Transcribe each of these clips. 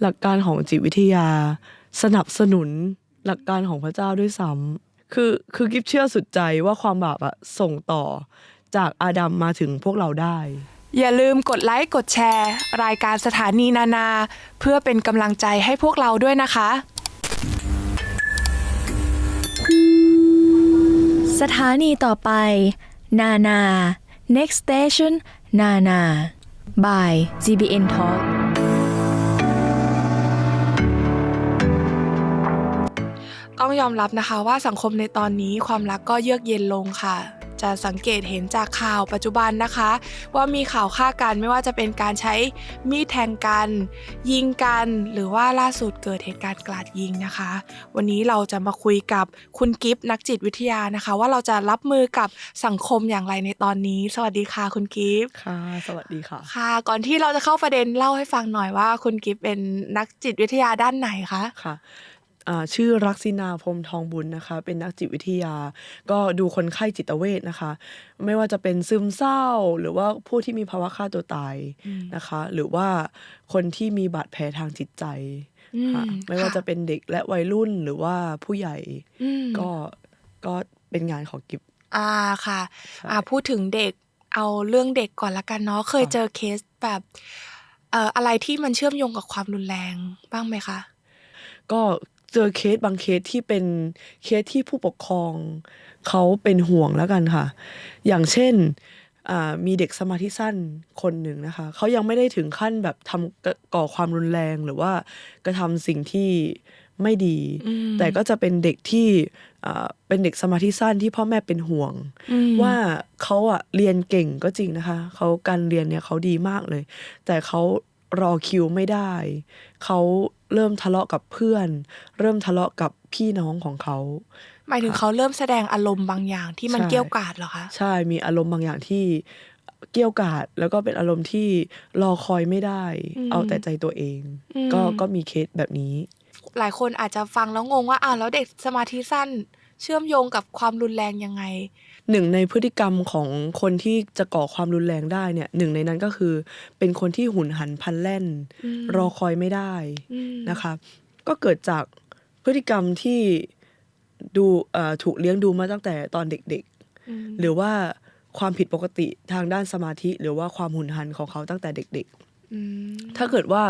หลักการของจิตวิทยา สนับสนุนหลักการของพระเจ้าด้วยซ้ำคือคือกิฟเชื่อสุดใจว่าความบาปอะส่งต่อจากอาดัมมาถึงพวกเราได้ อย่าลืมกดไลค์กดแชร์ รายการสถานีนานา เพื่อเป็นกำลังใจให้พวกเราด้วยนะคะ สถานีต่อไป นานา next station นานา by GBN Talk ต้องยอมรับนะคะว่าสังคมในตอนนี้ความรักก็เยือกเย็นลงค่ะ จะสังเกตเห็นจากข่าวปัจจุบันนะคะ ว่ามีข่าวฆ่ากันไม่ว่าจะเป็นการใช้มีดแทงกัน ยิงกัน หรือว่าล่าสุดเกิดเหตุการณ์กราดยิงนะคะ วันนี้เราจะมาคุยกับคุณกิฟต์นักจิตวิทยานะคะ ว่าเราจะรับมือกับสังคมอย่างไรในตอนนี้ สวัสดีค่ะคุณกิฟต์ค่ะ สวัสดีค่ะ ค่ะ ก่อนที่เราจะเข้าประเด็นเล่าให้ฟังหน่อยว่า คุณกิฟต์เป็นนักจิตวิทยาด้านไหนคะค่ะอ่า ชื่อรักษินาพรหมทองบุญนะคะ เป็นนักจิตวิทยา ก็ดูคนไข้จิตเวชนะคะ ไม่ว่าจะเป็นซึมเศร้า หรือว่าผู้ที่มีภาวะฆ่าตัวตายนะคะ หรือว่าคนที่มีบาดแผลทางจิตใจอืมค่ะไม่ว่าค่ะจะเป็นเด็กและวัยรุ่นหรือว่าผู้ใหญ่อืมก็ก็เป็นงานของกิฟอ่าค่ะใช่อ่าพูดถึงเด็กเอาเรื่องเด็กก่อนละกันเนาะเคยค่ะเจอเคสแบบเอ่ออะไรที่มันเชื่อมโยงกับความรุนแรงบ้างไหมคะก็ เจอเคสบางเคสที่เป็นเคสที่ผู้ปกครองเขาเป็นห่วงแล้วกันค่ะ อย่างเช่นอ่ามีเด็กสมาธิสั้นคนหนึ่งนะคะเขายังไม่ได้ถึงขั้นแบบทำก่อความรุนแรงหรือว่ากระทำสิ่งที่ไม่ดีอืมแต่ก็จะเป็นเด็กที่อ่าเป็นเด็กสมาธิสั้นที่พ่อแม่เป็นห่วงอืมว่าเขาอะเรียนเก่งก็จริงนะคะเขาการเรียนเนี่ยเขาดีมากเลย แต่เขา รอคิวไม่ได้ เขาเริ่มทะเลาะกับเพื่อน เริ่มทะเลาะกับพี่น้องของเขา หมายถึงเขาเริ่มแสดงอารมณ์บางอย่างที่มันใช่ เกี้ยวกราดเหรอคะใช่มีอารมณ์บางอย่างที่เกี่ยวกาดแล้วก็เป็นอารมณ์ที่รอคอยไม่ได้ เอาแต่ใจตัวเองก็ก็มีเคสแบบนี้ หลายคนอาจจะฟังแล้วงงว่าอ้าวแล้วเด็กสมาธิสั้น เชื่อมโยงกับความรุนแรงยังไง หนึ่งในพฤติกรรมของคนที่จะก่อความรุนแรงได้เนี่ยหนึ่งในนั้นก็คือเป็นคนที่หุนหันพลันแล่นอืมรอคอยไม่ได้อืมนะคะ ก็เกิดจากพฤติกรรมที่ดูเอ่อถูกเลี้ยงดูมาตั้งแต่ตอนเด็กอืมๆหรือว่าความผิดปกติทางด้านสมาธิ หรือว่าความหุนหันของเขาตั้งแต่เด็กอืมๆถ้าเกิดว่า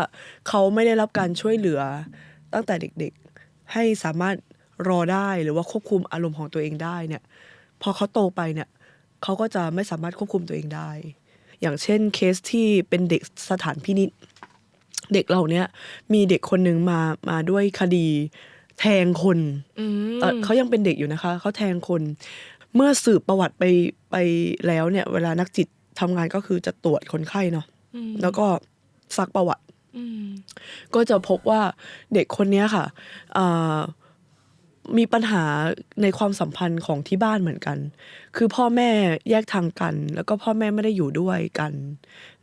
เขาไม่ได้รับการช่วยเหลือตั้งแต่เด็กๆ ให้สามารถรอได้หรือว่าควบคุมอารมณ์ของตัวเองได้เนี่ย พอเขาโตไปเนี่ยเขาก็จะไม่สามารถควบคุมตัวเองได้ อย่างเช่นเคสที่เป็นเด็กสถานพินิษเด็กเหล่าเนี้ยมีเด็กคนหนึ่งมามาด้วยคดี แทงคนอืมเอ่อเขายังเป็นเด็กอยู่นะคะ เขาแทงคน เมื่อสืบประวัติไปไปแล้วเนี่ย เวลานักจิตทำงานก็คือจะตรวจคนไข้เนาะอืมแล้วก็ซักประวัติอืมก็จะพบว่าเด็กคนเนี้ยค่ะอ่า มีปัญหาในความสัมพันธ์ของที่บ้านเหมือนกัน คือพ่อแม่แยกทางกัน แล้วก็พ่อแม่ไม่ได้อยู่ด้วยกัน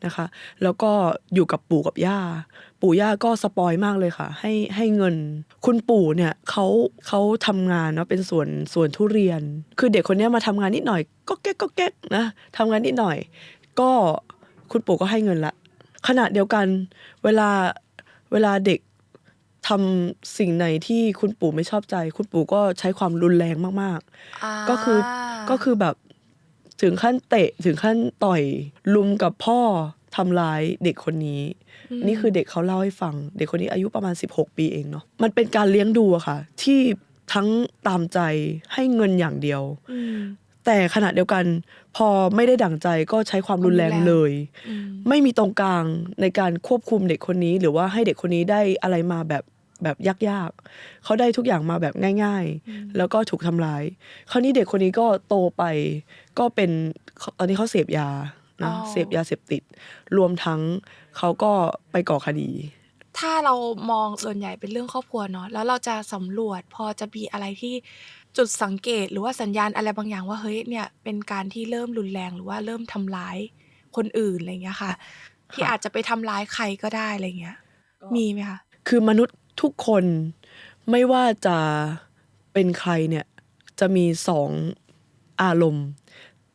นะคะ แล้วก็อยู่กับปู่กับย่า ปู่ย่าก็สปอยมากเลยค่ะ ให้ให้เงิน คุณปู่เนี่ยเขาเขาทำงานเนาะเป็นส่วนส่วนทุเรียน คือเด็กคนนี้มาทำงานนิดหน่อย ก็แก๊กก็แก๊กนะทำงานนิดหน่อย ก็คุณปู่ก็ให้เงินละขณะเดียวกันเวลาเวลาเด็ก ทำสิ่งไหนที่คุณปู่ไม่ชอบใจ คุณปู่ก็ใช้ความรุนแรงมากอ่าๆก็คือก็คือแบบถึงขั้นเตะถึงขั้นต่อยลุมกับพ่อทำร้ายเด็กคนนี้ นี่คือเด็กเขาเล่าให้ฟัง เด็กคนนี้อายุประมาณ 16 ปีเองเนาะมันเป็นการเลี้ยงดูอะค่ะ ที่ทั้งตามใจให้เงินอย่างเดียวอืมแต่ขณะเดียวกัน พอไม่ได้ดั่งใจก็ใช้ความรุนแรงเลยอืมไม่มีตรงกลางในการควบคุมเด็กคนนี้ หรือว่าให้เด็กคนนี้ได้อะไรมาแบบ แบบยากๆ เขาได้ทุกอย่างมาแบบง่าย ๆ แล้วก็ถูกทำร้าย คราวนี้เด็กคนนี้ก็โตไปก็เป็นตอนนี้เขาเสพยาอ๋นะอเสพยาเสพติด รวมทั้งเขาก็ไปก่อคดี ถ้าเรามองส่วนใหญ่เป็นเรื่องครอบครัวเนาะแล้วเราจะสำรวจพอจะมีอะไรที่จุดสังเกตหรือว่าสัญญาณอะไรบางอย่างว่าเฮ้ยเนี่ยเป็นการที่เริ่มรุนแรงหรือว่าเริ่มทำร้ายคนอื่นอะไรเงี้ยค่ะ ที่อาจจะไปทำร้ายใครก็ได้อะไรเงี้ย มีไหมคะคือมนุษย์ ทุกคนไม่ว่าจะเป็นใครเนี่ยจะมีสองอารมณ์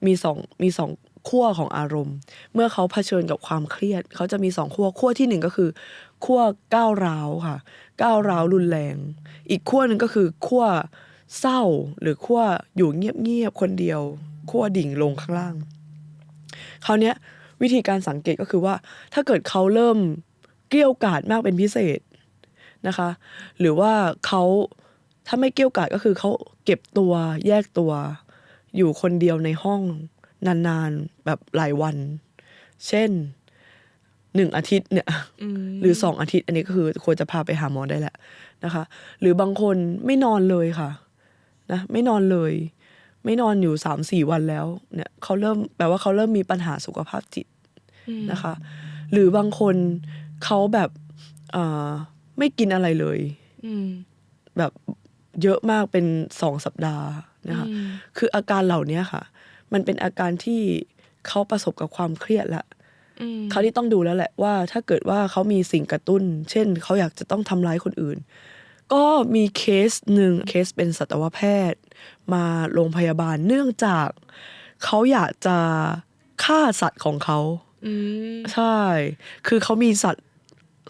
มีสองมีสองขั้วของอารมณ์ เมื่อเขาเผชิญกับความเครียด เขาจะมีสองขั้วขั้วที่หนึ่งก็คือขั้วก้าวร้าวค่ะ ก้าวร้าวรุนแรง อีกขั้วหนึ่งก็คือขั้วเศร้าหรือขั้วอยู่เงียบๆคนเดียวขั้วดิ่งลงข้างล่างคราวนี้วิธีการสังเกตก็คือว่า ถ้าเกิดเขาเริ่มเกรี้ยวกาดมากเป็นพิเศษ นะคะ หรือว่าเขาถ้าไม่เกรี้ยวกราดก็คือเขาเก็บตัวแยกตัว อยู่คนเดียวในห้องนานๆแบบหลายวัน เช่นหนึ่งอาทิตย์เนี่ยอืมหรือสองอาทิตย์ อันนี้ก็คือควรจะพาไปหาหมอได้แหละนะคะ หรือบางคนไม่นอนเลยค่ะนะไม่นอนเลย ไม่นอนอยู่สามสี่วันแล้วเนี่ยเขาเริ่มแปลว่าเขาเริ่มมีปัญหาสุขภาพจิตอืมนะคะ หรือบางคนเขาแบบเอ่อ ไม่กินอะไรเลยอืมแบบเยอะมากเป็นสองสัปดาห์นะคะอืมคืออาการเหล่านี้ค่ะ มันเป็นอาการที่เขาประสบกับความเครียดแล้วอืมเขาที่ต้องดูแล้วแหละว่า ถ้าเกิดว่าเขามีสิ่งกระตุ้น เช่นเขาอยากจะต้องทำร้ายคนอื่น ก็มีเคสหนึ่งเคสเป็นสัตวแพทย์ มาโรงพยาบาลเนื่องจากเขาอยากจะฆ่าสัตว์ของเขาอืมใช่ คือเขามีสัตว์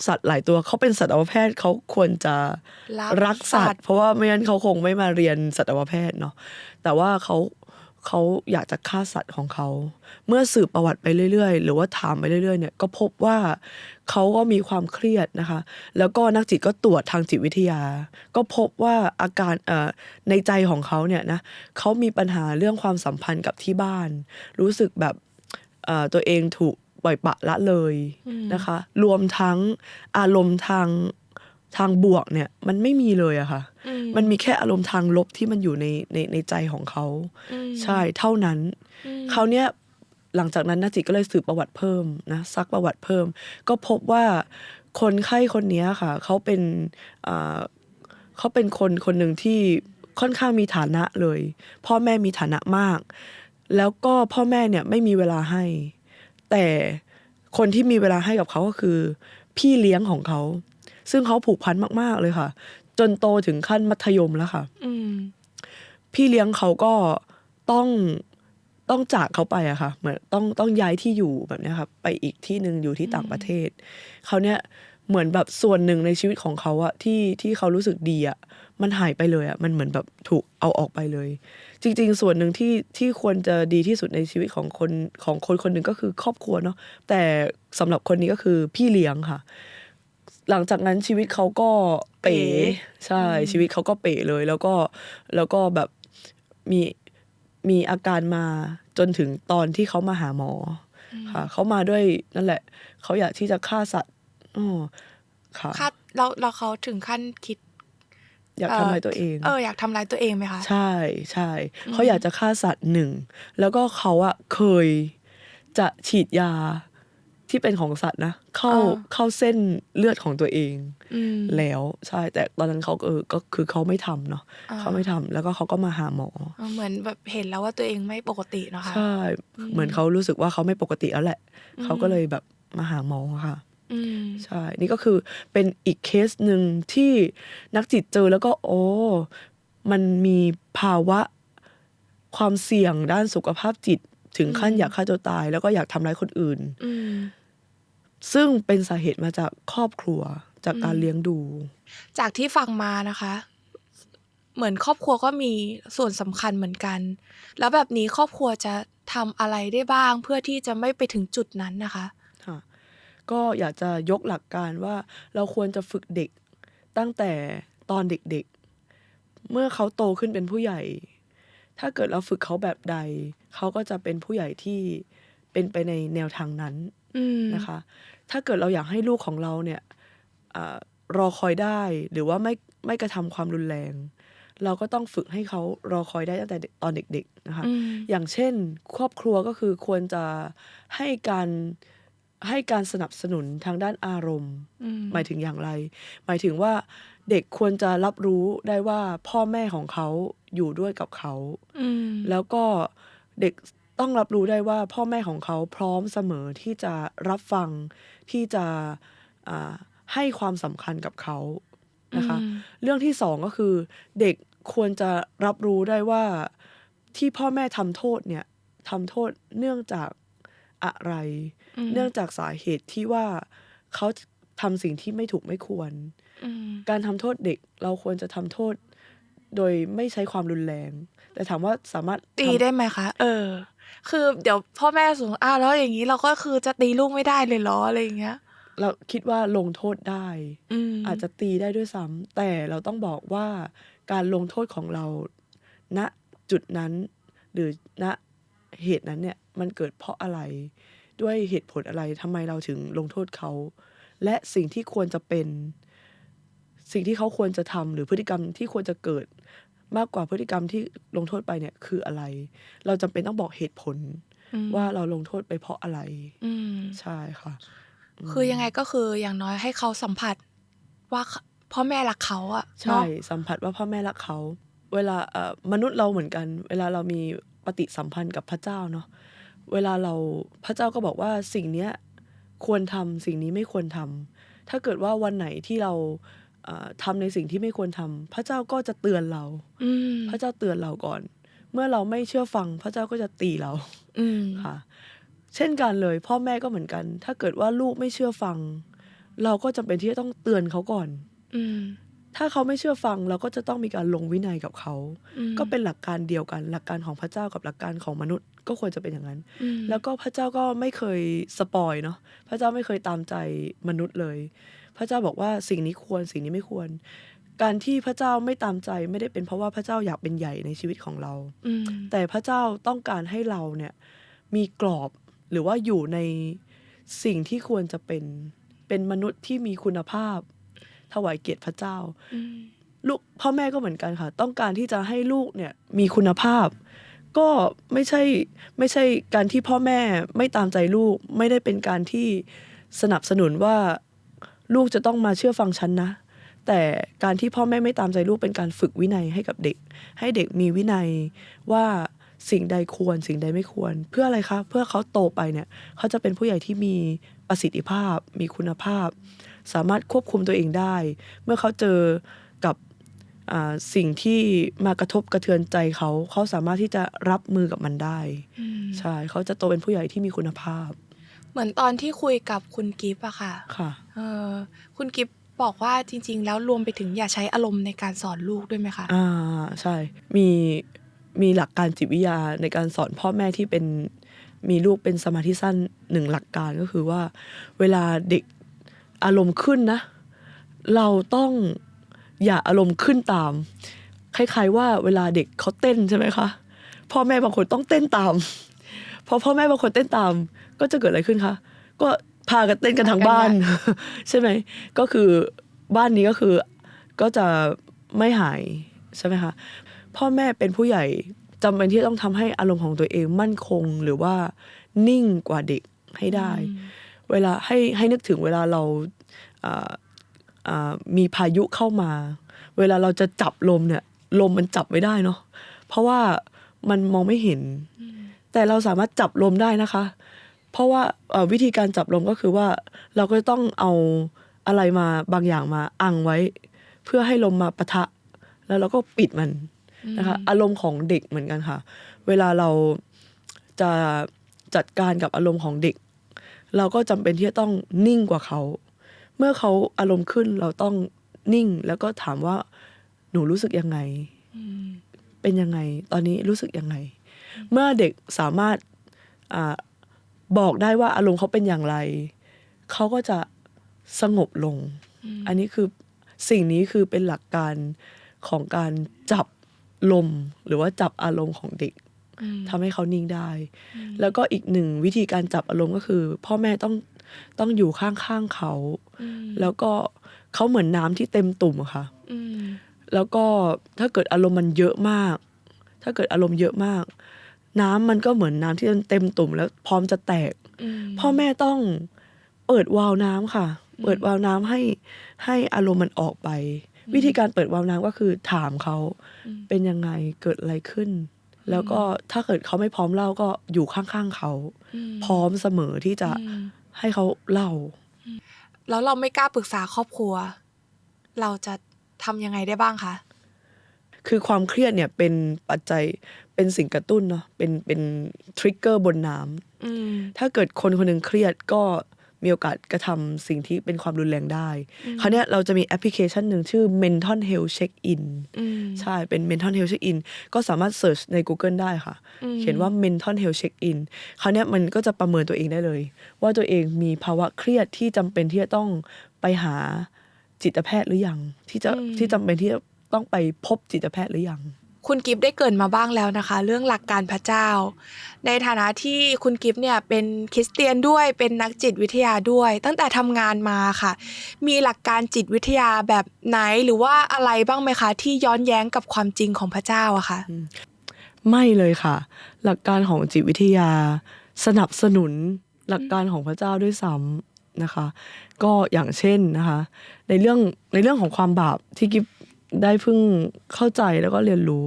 สัตว์หลายตัวเขาเป็นสัตวแพทย์เขาควรจะรักสัตว์ เพราะว่าไม่งั้นเขาคงไม่มาเรียนสัตวแพทย์เนาะแต่ว่าเขาเขาอยากจะฆ่าสัตว์ของเขา เมื่อสืบประวัติไปเรื่อยๆ หรือว่าถามไปเรื่อยๆเนี่ยก็พบว่าเขาก็มีความเครียดนะคะ แล้วก็นักจิตก็ตรวจทางจิตวิทยา ก็พบว่าอาการเอ่อในใจของเขาเนี่ยนะเขามีปัญหาเรื่องความสัมพันธ์กับที่บ้าน รู้สึกแบบเอ่อตัวเองถูก ปล่อยปละละเลยนะคะ รวมทั้งอารมณ์ทางทางบวกเนี่ยมันไม่มีเลยอะค่ะอืมันมีแค่อารมณ์ทางลบที่มันอยู่ในในในใจของเขาอืมใช่เท่านั้นอืมคราวเนี้ยหลังจากนั้นนาจิตก็เลยสืบประวัติเพิ่มนะซักประวัติเพิ่ม ก็พบว่าคนไข้คนเนี้ยค่ะเขาเป็นอ่าเขาเป็นคนคนหนึ่งที่ค่อนข้างมีฐานะเลย พ่อแม่มีฐานะมาก แล้วก็พ่อแม่เนี่ยไม่มีเวลาให้ แต่คนที่มีเวลาให้กับเขาก็คือ พี่เลี้ยงของเขา ซึ่งเขาผูกพันมาก ๆ เลยค่ะ จนโตถึงขั้นมัธยมแล้วค่ะพี่เลี้ยงเขาก็ต้องต้องจากเขาไปอะค่ะเหมือนต้องต้องย้ายที่อยู่แบบนี้ครับไปอีกที่หนึ่งอยู่ที่ต่างประเทศเขาเนี้ย เหมือนแบบส่วนหนึ่งในชีวิตของเขาอะที่ที่เขารู้สึกดีอะมันหายไปเลยอะมันเหมือนแบบถูกเอาออกไปเลย จริง ๆ ส่วนหนึ่งที่ที่ควรจะดีที่สุดในชีวิตของคนของคนคนหนึ่งก็คือครอบครัวเนาะแต่สำหรับคนนี้ก็คือพี่เลี้ยงค่ะ หลังจากนั้นชีวิตเขาก็เป๋เป๋ใช่ชีวิตเขาก็เป๋เลย แล้วก็แล้วก็แบบมีมีอาการมาจนถึงตอนที่เขามาหาหมออค่ะเขามาด้วยนั่นแหละ เขาอยากที่จะฆ่าสัตว์ อ๋อค่ะคาดเราเราเขาถึงขั้นคิด อยากเอ่อทำลายตัวเอง เอออยากทำร้ายตัวเองไหมคะ ใช่ใช่เขาอยากจะฆ่าสัตว์หนึ่ง แล้วก็เขาอะเคยจะฉีดยาที่เป็นของสัตว์นะ เข้าอ่าเข้าเส้นเลือดของตัวเองอืมแล้วใช่ แต่ตอนนั้นเขาก็เออก็คือเขาไม่ทำเนาะอ่าเขาไม่ทำแล้วก็เขาก็มาหาหมอเออเหมือนแบบเห็นแล้วว่าตัวเองไม่ปกติเนอะคะใช่ เหมือนเขารู้สึกว่าเขาไม่ปกติแล้วแหละเขาก็เลยแบบมาหาหมอค่ะอืม ใช่ นี่ก็คือเป็นอีกเคสหนึ่งที่นักจิตเจอแล้วก็โอ้มันมีภาวะความเสี่ยงด้านสุขภาพจิต ถึงขั้นอืมอยากฆ่าตัวตาย แล้วก็อยากทำร้ายคนอื่นอืมซึ่งเป็นสาเหตุมาจากครอบครัวจากการอืมเลี้ยงดู จากที่ฟังมานะคะ เหมือนครอบครัวก็มีส่วนสำคัญเหมือนกัน แล้วแบบนี้ครอบครัวจะทำอะไรได้บ้างเพื่อที่จะไม่ไปถึงจุดนั้นนะคะค่ะ ก็อยากจะยกหลักการว่าเราควรจะฝึกเด็กตั้งแต่ตอนเด็กๆ เมื่อเขาโตขึ้นเป็นผู้ใหญ่ ถ้าเกิดเราฝึกเขาแบบใด เขาก็จะเป็นผู้ใหญ่ที่เป็นไปในแนวทางนั้นอืมนะคะ ถ้าเกิดเราอยากให้ลูกของเราเนี่ยอารอคอยได้หรือว่าไม่ไม่กระทำความรุนแรง เราก็ต้องฝึกให้เขารอคอยได้ตั้งแต่เด็กตอนเด็ก ๆนะคะอืมอย่างเช่น ครอบครัวก็คือควรจะให้การ ให้การสนับสนุนทางด้านอารมณ์อืมหมายถึงอย่างไร หมายถึงว่าเด็กควรจะรับรู้ได้ว่าพ่อแม่ของเขาอยู่ด้วยกับเขาอืมแล้วก็เด็กต้องรับรู้ได้ว่าพ่อแม่ของเขาพร้อมเสมอที่จะรับฟังที่จะอ่าให้ความสำคัญกับเขานะคะอืมเรื่องที่สองก็คือเด็กควรจะรับรู้ได้ว่าที่พ่อแม่ทำโทษเนี่ยทำโทษเนื่องจาก อะไรอืมเนื่องจากสาเหตุที่ว่าเขาทำสิ่งที่ไม่ถูกไม่ควรอืมการทำโทษเด็กเราควรจะทำโทษ โดยไม่ใช้ความรุนแรง แต่ถามว่าสามารถตีทำได้ไหมคะ เออ คือเดี๋ยวพ่อแม่สูงอ้าวแล้วอย่างนี้เราก็คือจะตีลูกไม่ได้เลยเหรออะไรอย่างเงี้ย เราคิดว่าลงโทษได้อืมอาจจะตีได้ด้วยซ้ำแต่เราต้องบอกว่าการลงโทษของเราณจุดนั้น หรือณ เหตุนั้นเนี่ยมันเกิดเพราะอะไร ด้วยเหตุผลอะไรทำไมเราถึงลงโทษเขา และสิ่งที่ควรจะเป็น สิ่งที่เขาควรจะทำหรือพฤติกรรมที่ควรจะเกิดมากกว่าพฤติกรรมที่ลงโทษไปเนี่ยคืออะไร เราจำเป็นต้องบอกเหตุผลอืมว่าเราลงโทษไปเพราะอะไร อืมใช่ค่ะ คือยังไงก็คืออย่างน้อยให้เขาสัมผัสว่าพ่อแม่รักเขาอะใช่เนาะสัมผัสว่าพ่อแม่รักเขา เวลาเอ่อมนุษย์เราเหมือนกัน เวลาเรามี ปฏิสัมพันธ์กับพระเจ้าเนาะเวลาเราพระเจ้าก็บอกว่าสิ่งเนี้ยควรทำสิ่งนี้ไม่ควรทำถ้าเกิดว่าวันไหนที่เราเอ่อทำในสิ่งที่ไม่ควรทำพระเจ้าก็จะเตือนเราอืมพระเจ้าเตือนเราก่อน เมื่อเราไม่เชื่อฟัง พระเจ้าก็จะตีเราอืมค่ะ เช่นกันเลย พ่อแม่ก็เหมือนกัน ถ้าเกิดว่าลูกไม่เชื่อฟัง เราก็จำเป็นที่จะต้องเตือนเขาก่อนอืม ถ้าเขาไม่เชื่อฟังเราก็จะต้องมีการลงวินัยกับเขาอืมก็เป็นหลักการเดียวกัน หลักการของพระเจ้ากับหลักการของมนุษย์ก็ควรจะเป็นอย่างนั้นอืมแล้วก็พระเจ้าก็ไม่เคยสปอยเนาะพระเจ้าไม่เคยตามใจมนุษย์เลย พระเจ้าบอกว่าสิ่งนี้ควรสิ่งนี้ไม่ควร การที่พระเจ้าไม่ตามใจไม่ได้เป็นเพราะว่าพระเจ้าอยากเป็นใหญ่ในชีวิตของเราอืมแต่พระเจ้าต้องการให้เราเนี่ยมีกรอบหรือว่าอยู่ในสิ่งที่ควรจะเป็นเป็นมนุษย์ที่มีคุณภาพ ถวายเกียรติพระเจ้าอืมลูกพ่อแม่ก็เหมือนกันค่ะ ต้องการที่จะให้ลูกเนี่ยมีคุณภาพ ก็ไม่ใช่ไม่ใช่การที่พ่อแม่ไม่ตามใจลูก ไม่ได้เป็นการที่สนับสนุนว่าลูกจะต้องมาเชื่อฟังฉันนะ แต่การที่พ่อแม่ไม่ตามใจลูกเป็นการฝึกวินัยให้กับเด็ก ให้เด็กมีวินัยว่าสิ่งใดควรสิ่งใดไม่ควร เพื่ออะไรคะ เพื่อเขาโตไปเนี่ย เขาจะเป็นผู้ใหญ่ที่มีประสิทธิภาพ มีคุณภาพ สามารถควบคุมตัวเองได้ เมื่อเขาเจอกับอ่าสิ่งที่มากระทบกระเทือนใจเขา เขาสามารถที่จะรับมือกับมันได้อืมใช่ เขาจะโตเป็นผู้ใหญ่ที่มีคุณภาพ เหมือนตอนที่คุยกับคุณกิฟต์อะค่ะ ค่ะเออคุณกิฟต์บอกว่าจริง ๆ แล้วรวมไปถึงอย่าใช้อารมณ์ในการสอนลูกด้วยไหมคะ อ่า ใช่ มีมีหลักการจิตวิทยาในการสอนพ่อแม่ที่เป็นมีลูกเป็นสมาธิสั้นหนึ่งหลักการก็คือว่า เวลาเด็ก อารมณ์ขึ้นนะ เราต้องอย่าอารมณ์ขึ้นตาม คล้าย ๆ ว่าเวลาเด็กเขาเต้นใช่ไหมคะพ่อแม่บางคนต้องเต้นตามพอพ่อแม่บางคนเต้นตาม ก็จะเกิดอะไรขึ้นคะก็พากันเต้นกันทั้งบ้าน ใช่ไหมก็คือบ้านนี้ก็คือก็จะไม่หายใช่ไหมคะพ่อแม่เป็นผู้ใหญ่จำเป็นที่ต้องทำให้อารมณ์ของตัวเองมั่นคงหรือว่านิ่งกว่าเด็กให้ได้ เวลาให้ให้นึกถึงเวลาเราอ่าอ่ามีพายุเข้ามา เวลาเราจะจับลมเนี่ยลมมันจับไม่ได้เนาะเพราะว่ามันมองไม่เห็น แต่เราสามารถจับลมได้นะคะ เพราะว่าเอ่อวิธีการจับลมก็คือว่าเราก็ต้องเอาอะไรมาบางอย่างมาอังไว้ เพื่อให้ลมมาปะทะ แล้วเราก็ปิดมันนะคะอารมณ์ของเด็กเหมือนกันค่ะ เวลาเราจะจัดการกับอารมณ์ของเด็ก เราก็จำเป็นที่จะต้องนิ่งกว่าเขา เมื่อเขาอารมณ์ขึ้นเราต้องนิ่งแล้วก็ถามว่าหนูรู้สึกยังไง เป็นยังไง ตอนนี้รู้สึกยังไง เมื่อเด็กสามารถอาบอกได้ว่าอารมณ์เขาเป็นอย่างไร เขาก็จะสงบลง อันนี้คือสิ่งนี้คือเป็นหลักการของการจับลมหรือว่าจับอารมณ์ของเด็กอืม ทำให้เขานิ่งได้ แล้วก็อีกหนึ่งวิธีการจับอารมณ์ก็คือ พ่อแม่ต้องต้องอยู่ข้างๆเขาอืมแล้วก็เขาเหมือนน้ำที่เต็มตุ่มอะค่ะอืมแล้วก็ถ้าเกิดอารมณ์มันเยอะมาก ถ้าเกิดอารมณ์เยอะมาก น้ำมันก็เหมือนน้ำที่มันเต็มตุ่มแล้วพร้อมจะแตกอืมพ่อแม่ต้องเปิดวาล์วน้ำค่ะ เปิดวาล์วน้ำให้ให้อารมณ์มันออกไป วิธีการเปิดวาล์วน้ำก็คือถามเขาเป็นยังไงเกิดอะไรขึ้น แล้วก็ถ้าเกิดเขาไม่พร้อมเล่าก็อยู่ข้างๆเขา พร้อมเสมอที่จะอืมให้เขาเล่า แล้วเราไม่กล้าปรึกษาครอบครัว เราจะทำยังไงได้บ้างคะคือความเครียดเนี่ยเป็นปัจจัยเป็นสิ่งกระตุ้นเนาะเป็นเป็นทริกเกอร์บนน้ำอืมถ้าเกิดคนคนหนึ่งเครียดก็ มีโอกาสกระทำสิ่งที่เป็นความรุนแรงได้ คราวเนี้ยเราจะมีแอปพลิเคชันหนึ่งชื่อ Mental Health Check In อืมใช่เป็น Mental Health Check In ก็สามารถ Search ใน Google ได้ค่ะอืมเขียนว่า Mental Health Check In คราวเนี้ยมันก็จะประเมินตัวเองได้เลย ว่าตัวเองมีภาวะเครียดที่จำเป็นที่จะต้องไปหาจิตแพทย์หรือยังที่จะที่จำเป็นที่จะต้องไปพบจิตแพทย์หรือยัง คุณกิฟต์ได้เกินมาบ้างแล้วนะคะ เรื่องหลักการพระเจ้า ในฐานะที่คุณกิฟต์เนี่ยเป็นคริสเตียนด้วยเป็นนักจิตวิทยาด้วย ตั้งแต่ทำงานมาค่ะ มีหลักการจิตวิทยาแบบไหนหรือว่าอะไรบ้างไหมคะ ที่ย้อนแย้งกับความจริงของพระเจ้าอะค่ะไม่เลยค่ะ หลักการของจิตวิทยา สนับสนุนหลักการของพระเจ้าด้วยซ้ำนะคะ ก็อย่างเช่นนะคะ ในเรื่องในเรื่องของความบาปที่กิฟ ได้เพิ่งเข้าใจแล้วก็เรียนรู้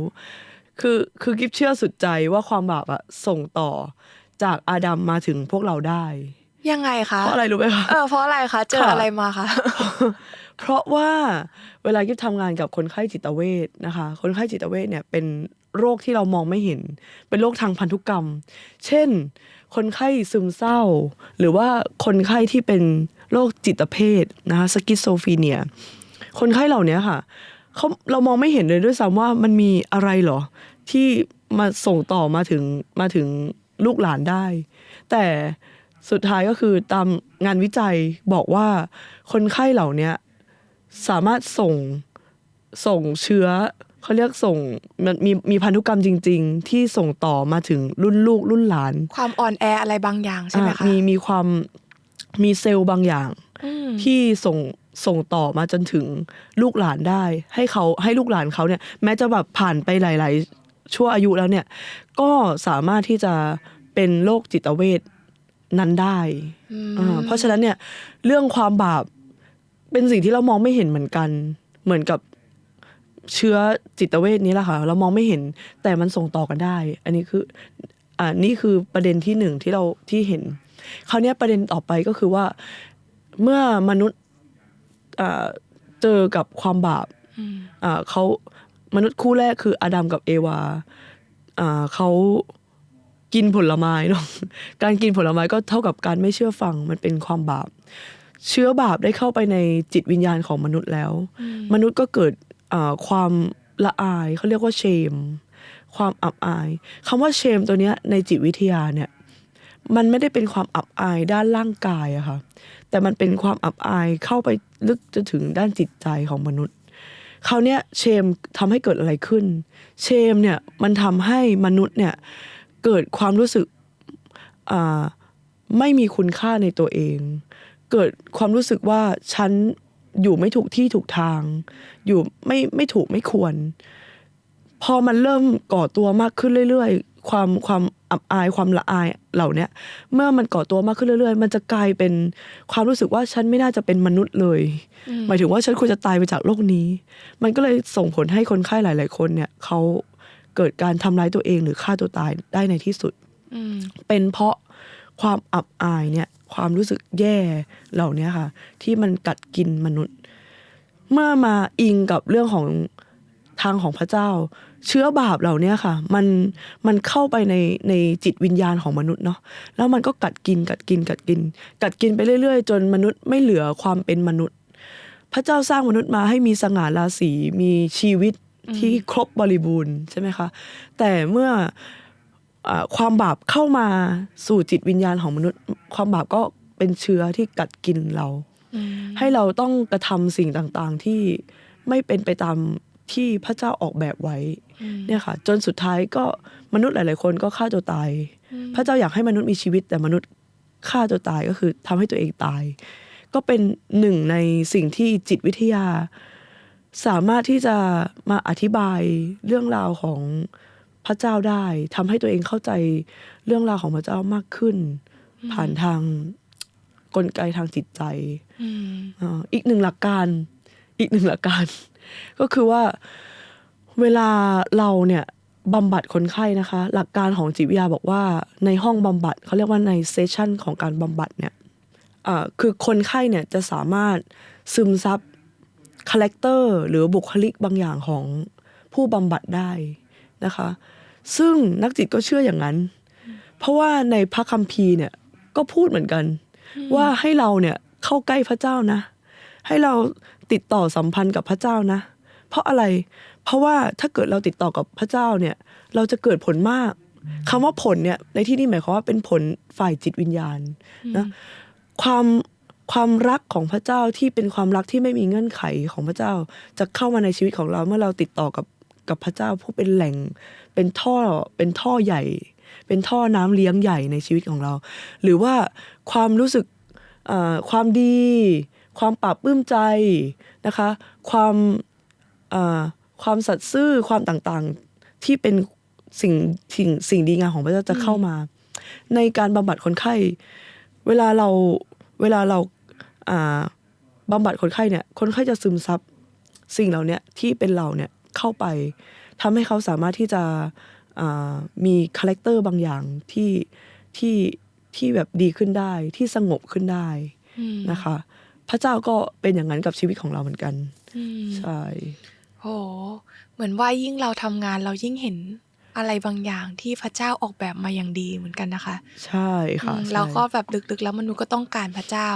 คือคือกิฟเชื่อสุดใจว่าความบาปอะส่งต่อจากอาดัมมาถึงพวกเราได้ ยังไงคะเพราะอะไรรู้ไหมคะเออเพราะอะไรคะเจอค่ะอะไรมาคะเพราะว่าเวลากิฟทำงานกับคนไข้จิตเวชนะคะ คนไข้จิตเวชเนี่ยเป็นโรคที่เรามองไม่เห็น เป็นโรคทางพันธุกรรม เช่น คนไข้ซึมเศร้า หรือว่าคนไข้ที่เป็นโรคจิตเภทนะคะสกิสโซฟีเนีย คนไข้เหล่านี้ค่ะ เขาเรามองไม่เห็นเลยด้วยซ้ำว่ามันมีอะไรเหรอ ที่มาส่งต่อมาถึงมาถึงลูกหลานได้ แต่สุดท้ายก็คือตามงานวิจัยบอกว่าคนไข้เหล่านี้สามารถส่งส่งเชื้อเขาเรียกส่งมันมีมีพันธุกรรมจริง ๆ ที่ส่งต่อมาถึงรุ่นลูกรุ่นหลาน ความอ่อนแออะไรบางอย่างใช่ไหมอะคะมีมีความมีเซลล์บางอย่างอืมที่ส่ง ส่งต่อมาจนถึงลูกหลานได้ ให้เขาให้ลูกหลานเขาเนี่ย แม้จะแบบผ่านไปหลาย ๆ ชั่วอายุแล้วเนี่ย ก็สามารถที่จะเป็นโรคจิตเวชนั้นได้อืมอ่าเพราะฉะนั้นเนี่ยเรื่องความบาปเป็นสิ่งที่เรามองไม่เห็นเหมือนกัน เหมือนกับเชื้อจิตเวชนี้แหละค่ะเรามองไม่เห็นแต่มันส่งต่อกันได้ อันนี้คืออ่านี่คือประเด็นที่หนึ่งที่เราที่เห็น คราวเนี้ยประเด็นต่อไปก็คือว่า เมื่อมนุษย์อ่า เจอกับความบาปอืมอ่าเขามนุษย์คู่แรกคืออาดัมกับเอวาอ่าเขากินผลไม้เนาะการกินผลไม้ก็เท่ากับการไม่เชื่อฟังมันเป็นความบาป เชื้อบาปได้เข้าไปในจิตวิญญาณของมนุษย์แล้ว มนุษย์ก็เกิดอ่าความละอายเขาเรียกว่าเชม ความอับอายคำว่าเชมตัวเนี้ยในจิตวิทยาเนี่ย มันไม่ได้เป็นความอับอายด้านร่างกายอะค่ะ แต่มันเป็นความอับอายเข้าไปลึกจนถึงด้านจิตใจของมนุษย์คราวเนี้ยเชมทำให้เกิดอะไรขึ้น เชมเนี่ยมันทำให้มนุษย์เนี่ยเกิดความรู้สึกอ่าไม่มีคุณค่าในตัวเอง เกิดความรู้สึกว่าฉันอยู่ไม่ถูกที่ถูกทาง อยู่ไม่ไม่ถูกไม่ควร พอมันเริ่มก่อตัวมากขึ้นเรื่อย ความความอับอายความละอายเหล่าเนี้ยเมื่อมันก่อตัวมากขึ้นเรื่อย ๆ มันจะกลายเป็นความรู้สึกว่าฉันไม่น่าจะเป็นมนุษย์เลย หมายถึงว่าฉันควรจะตายไปจากโลกนี้ มันก็เลยส่งผลให้คนไข้หลาย ๆ คนเนี่ยเขาเกิดการทำร้ายตัวเองหรือฆ่าตัวตายได้ในที่สุดอืมเป็นเพราะความอับอายเนี่ยความรู้สึกแย่เหล่านี้ค่ะ ที่มันกัดกินมนุษย์ เมื่อมาอิงกับเรื่องของ ทางของพระเจ้า เชื้อบาปเหล่านี้ค่ะ มันมันเข้าไปในในจิตวิญญาณของมนุษย์เนาะแล้วมันก็กัดกินกัดกินกัดกิน กัดกินไปเรื่อย ๆ จนมนุษย์ไม่เหลือความเป็นมนุษย์ พระเจ้าสร้างมนุษย์มาให้มีสง่าราศีมีชีวิตที่ครบบริบูรณ์ใช่ไหมคะแต่เมื่ออ่าความบาปเข้ามาสู่จิตวิญญาณของมนุษย์ ความบาปก็เป็นเชื้อที่กัดกินเราอืมให้เราต้องกระทำสิ่งต่างๆที่ไม่เป็นไปตาม ที่พระเจ้าออกแบบไว้อืมเนี่ยค่ะ จนสุดท้ายก็มนุษย์หลาย ๆ คนก็ฆ่าตัวตาย พระเจ้าอยากให้มนุษย์มีชีวิต แต่มนุษย์ฆ่าตัวตายก็คือทำให้ตัวเองตาย ก็เป็นหนึ่งในสิ่งที่จิตวิทยา สามารถที่จะมาอธิบายเรื่องราวของพระเจ้าได้ทำให้ตัวเองเข้าใจเรื่องราวของพระเจ้ามากขึ้น ผ่านทางกลไกทางจิตใจอืมอ่าอีกหนึ่งหลักการ อีกหนึ่งหลักการ ก็คือว่าเวลาเราเนี่ยบำบัดคนไข้นะคะ หลักการของจิตวิทยาบอกว่าในห้องบำบัดเขาเรียกว่าในเซสชันของการบำบัดเนี่ยคือคนไข้เนี่ยจะสามารถซึมซับคาแรคเตอร์หรือบุคลิกบางอย่างของผู้บำบัดได้นะคะ ซึ่งนักจิตก็เชื่ออย่างนั้น เพราะว่าในพระคัมภีร์เนี่ยก็พูดเหมือนกัน ว่าให้เราเนี่ยเข้าใกล้พระเจ้านะ ให้เราติดต่อสัมพันธ์กับพระเจ้านะ เพราะอะไร เพราะว่าถ้าเกิดเราติดต่อกับพระเจ้าเนี่ย เราจะเกิดผลมากคำว่าผลเนี่ย ในที่นี้หมายความว่าเป็นผลฝ่ายจิตวิญญาณนะความความรักของพระเจ้าที่เป็นความรักที่ไม่มีเงื่อนไขของพระเจ้า จะเข้ามาในชีวิตของเราเมื่อเราติดต่อกับกับพระเจ้าผู้เป็นแหล่ง เป็นท่อเป็นท่อใหญ่ เป็นท่อน้ำเลี้ยงใหญ่ในชีวิตของเรา หรือว่าความรู้สึกเอ่อความดี ความปราบปลื้มใจนะคะ ความเอ่อความสัตย์ซื่อความต่างๆที่เป็นสิ่งสิ่งสิ่งดีงามของพระเจ้าจะเข้ามา ในการบำบัดคนไข้ เวลาเราเวลาเราอ่าบำบัดคนไข้เนี่ย คนไข้จะซึมซับสิ่งเหล่าเนี้ยที่เป็นเราเนี่ยเข้าไปทำให้เขาสามารถที่จะอ่ามีคาแรคเตอร์บางอย่างที่ที่ที่แบบดีขึ้นได้ที่สงบขึ้นได้อืมนะคะ พระเจ้าก็เป็นอย่างนั้นกับชีวิตของเราเหมือนกันอืมใช่โหเหมือนว่ายิ่งเราทำงานเรายิ่งเห็นอะไรบางอย่างที่พระเจ้าออกแบบมาอย่างดีเหมือนกันนะคะ ใช่ค่ะอืมใช่เราก็แบบลึกๆ แล้วมนุษย์ก็ต้องการพระเจ้า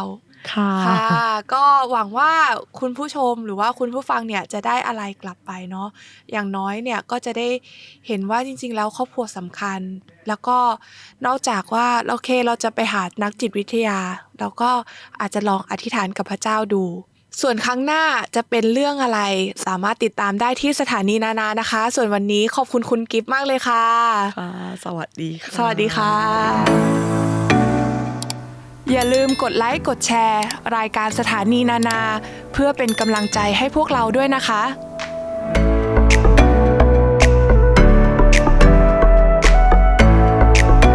ค่ะ ค่ะ ก็หวังว่าคุณผู้ชมหรือว่าคุณผู้ฟังเนี่ยจะได้อะไรกลับไปเนาะอย่างน้อยเนี่ยก็จะได้เห็นว่าจริง ๆ แล้วครอบครัวสำคัญ แล้วก็นอกจากว่าโอเคเราจะไปหานักจิตวิทยา เราก็อาจจะลองอธิษฐานกับพระเจ้าดู ส่วนครั้งหน้าจะเป็นเรื่องอะไรสามารถติดตามได้ที่สถานีนานานะคะ ส่วนวันนี้ขอบคุณคุณกิฟต์มากเลยค่ะ ค่ะ สวัสดีค่ะ สวัสดีค่ะ อย่าลืมกดไลค์กดแชร์ รายการสถานีนานา เพื่อเป็นกำลังใจให้พวกเราด้วยนะคะ